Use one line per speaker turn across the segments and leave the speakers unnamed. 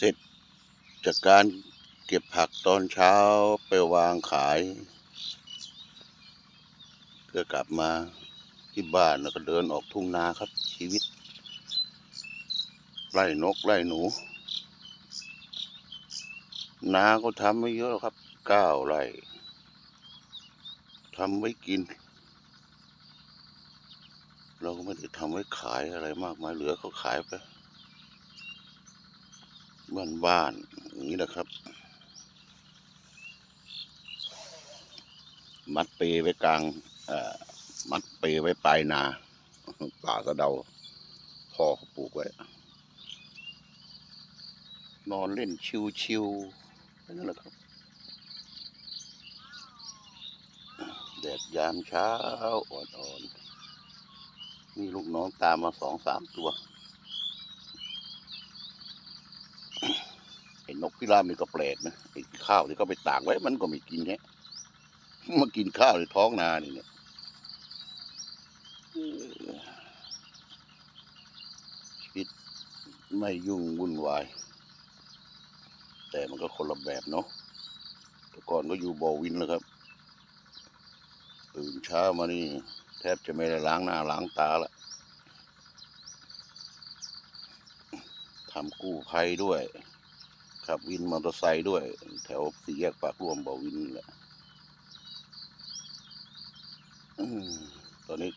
เสร็จจากการเก็บผักตอนเช้าไปวางขายเพื่อกลับมาที่บ้านแล้วก็เดินออกทุ่งนาครับ ชีวิต ไล่นกไล่หนู นาก็ทำไม่เยอะครับเก้าไร่ทำไว้กิน เราก็ไม่ได้ทำไว้ขายอะไรมากมายเหลือเขาขายไป บ้านบ้านๆอย่างนี้แหละครับ มัดเปไว้กลางมัดเปไว้ปลายนาป่าสะเดาพ่อเขาปลูกไว้ นอนเล่นชิวๆนั่นแหละครับ แดดยามเช้าอ่อนๆ มีลูกน้องตามมาสองสามตัว ไอ้ นกพิราบนี่ก็แปลกนะไอ้ข้าวที่เขาไปตากไว้มันก็ไม่กินแค่มากินข้าวในท้องนานี่เนี่ยชีวิตไม่ยุ่งวุ่นวาย แต่มันก็คนละแบบเนาะแต่ก่อนก็อยู่บ่อวินแล้วครับ ตื่นเช้ามานี่ แทบจะไม่ได้ล้างหน้าล้างตาละทำกู้ภัยด้วย ขับวินมอเตอร์ไซค์ด้วย แถวสี่แยกปากร่วมบ่อวินนี่แหละตอนนี้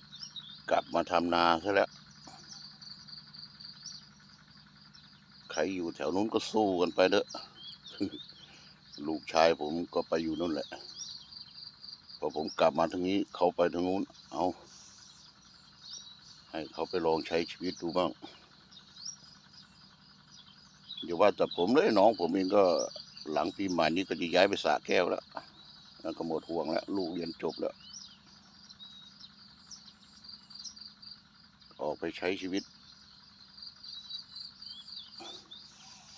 กลับมาทำนาซะแล้ว ใครอยู่แถวนู้นก็สู้กันไปเถอะลูกชายผมก็ไปอยู่นู่นแหละ พอผมกลับมาทางนี้เขาไปทางนู้น เอา ให้เขาไปลองใช้ชีวิตดูบ้าง อย่าว่าแต่ผมเลยน้องผมเองก็หลังปีใหม่นี้ก็จะย้ายไปสระแก้วแล้วแล้วก็หมดห่วงแล้ว ลูกเรียนจบแล้ว ออกไปใช้ชีวิต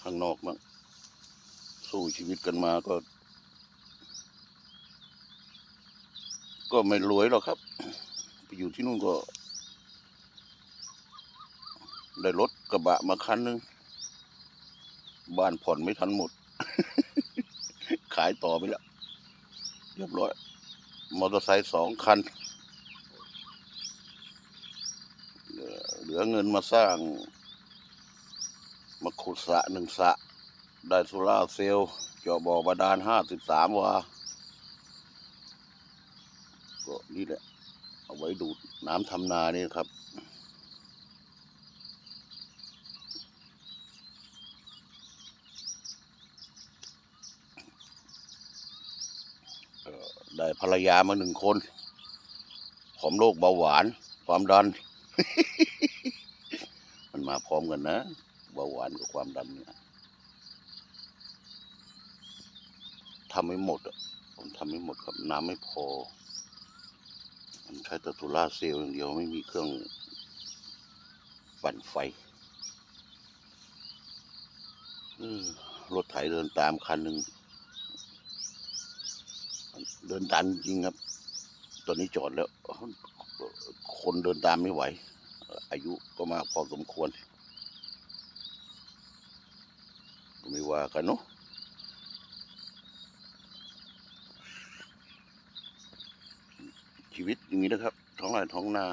ข้างนอกบ้างสู้ชีวิตกันมาก็ ก็ไม่รวยหรอกครับ ไปอยู่ที่นู่นก็ ได้รถกระบะมาคันหนึง บ้านผ่อนไม่ทันหมด ขายต่อไปแล้วเรียบร้อย มอเตอร์ไซค์สองคัน เหลือเงินมาสร้าง มาขุดสระหนึ่งสระได้โซล่าเซลล์เจาะบ่อบาดาลห้าสิบสามวา ก็นี่แหละ เอาไว้ดูดน้ำทำนานี่ครับ เอ่อ ได้ภรรยามาหนึ่งคนผอมโรคเบาหวาน ความดัน มันมาพร้อมกันนะ เบาหวานกับความดันเนี่ยทำไม่หมดอะผมทำไม่หมดครับน้ำไม่พอ มันใช้แต่โซล่าเซลล์อย่างเดียวไม่มีเครื่องปั่นไฟรถไถเดินตามคันหนึ่ง เดินตันจริงครับ ตอนนี้จอดแล้ว คนเดินตามไม่ไหว อายุก็มากพอสมควรก็ไม่ว่ากันเนาะชีวิตอย่างนี้นะครับ ท้องไร่ท้องนา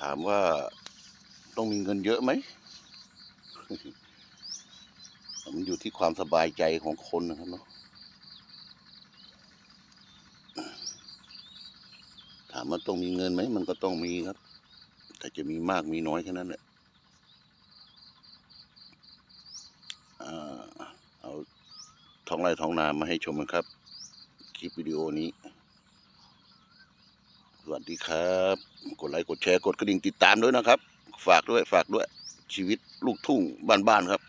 ถามว่าต้องมีเงินเยอะไหม มันอยู่ที่ความสบายใจของคนนะครับเนาะามว่าต้องมีเงินไหมมันก็ต้องมีครับ แต่จะมีมากมีน้อยแค่นั้นแหละเอาท้องไร่ท้องนามาให้ชมกันครับ คลิปวิดีโอนี้ สวัสดีครับ กดไลค์กดแชร์กดกระดิ่งติดตามด้วยนะครับ ฝากด้วยฝากด้วยชีวิตลูกทุ่งบ้านๆครับ